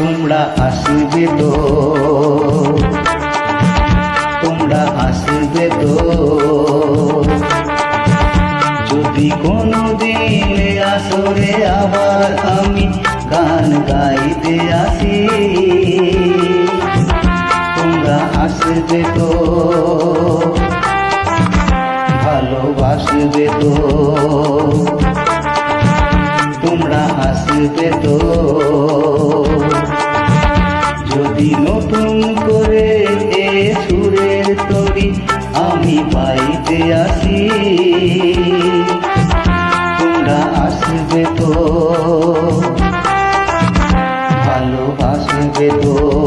আসবে তো। তোমরা আসবে তো। যদি কোনো দিন আসরে আবার আমি গান গাইতে আসি, তোমরা আসবে তো। আসবে তো। যদি নতুন করে এ সুরের তরি আমি পাইতে আসি, তোমরা আসবে তো, ভালোবাসবে তো।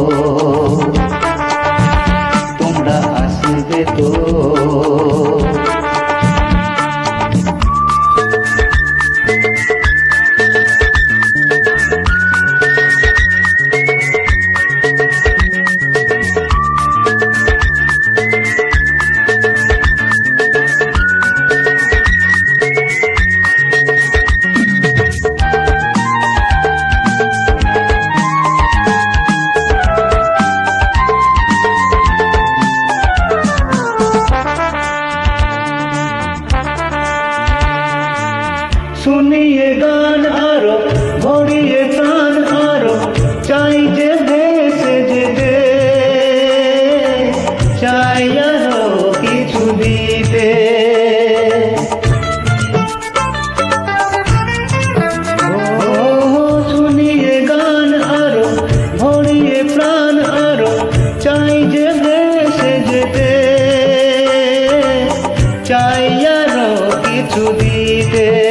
শুনিয়ে গান আরও ভরিয়ে প্রাণ আরও চাই যে দেশে যেতে চাই আরও কিছু দিতে। শুনিয়ে গান চাই আরও কিছু দিতে।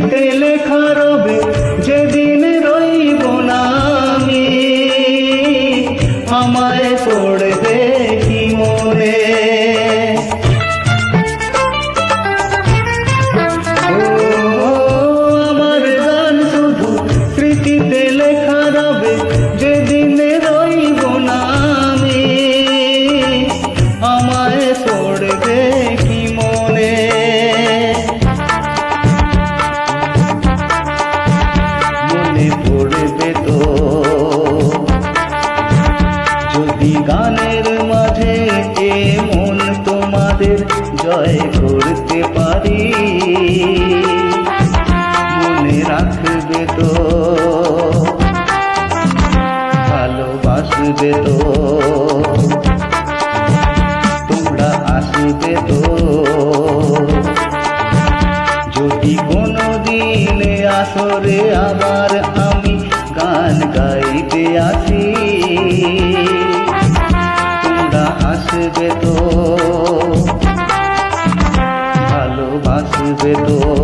স্মৃতিতে লেখা রবে, যেদিন রইব না আমি? আমায় পড়বে কি মনে? আমার গান শুধু স্মৃতিতে লেখা রবে, যেদিন রইব না আমি? de.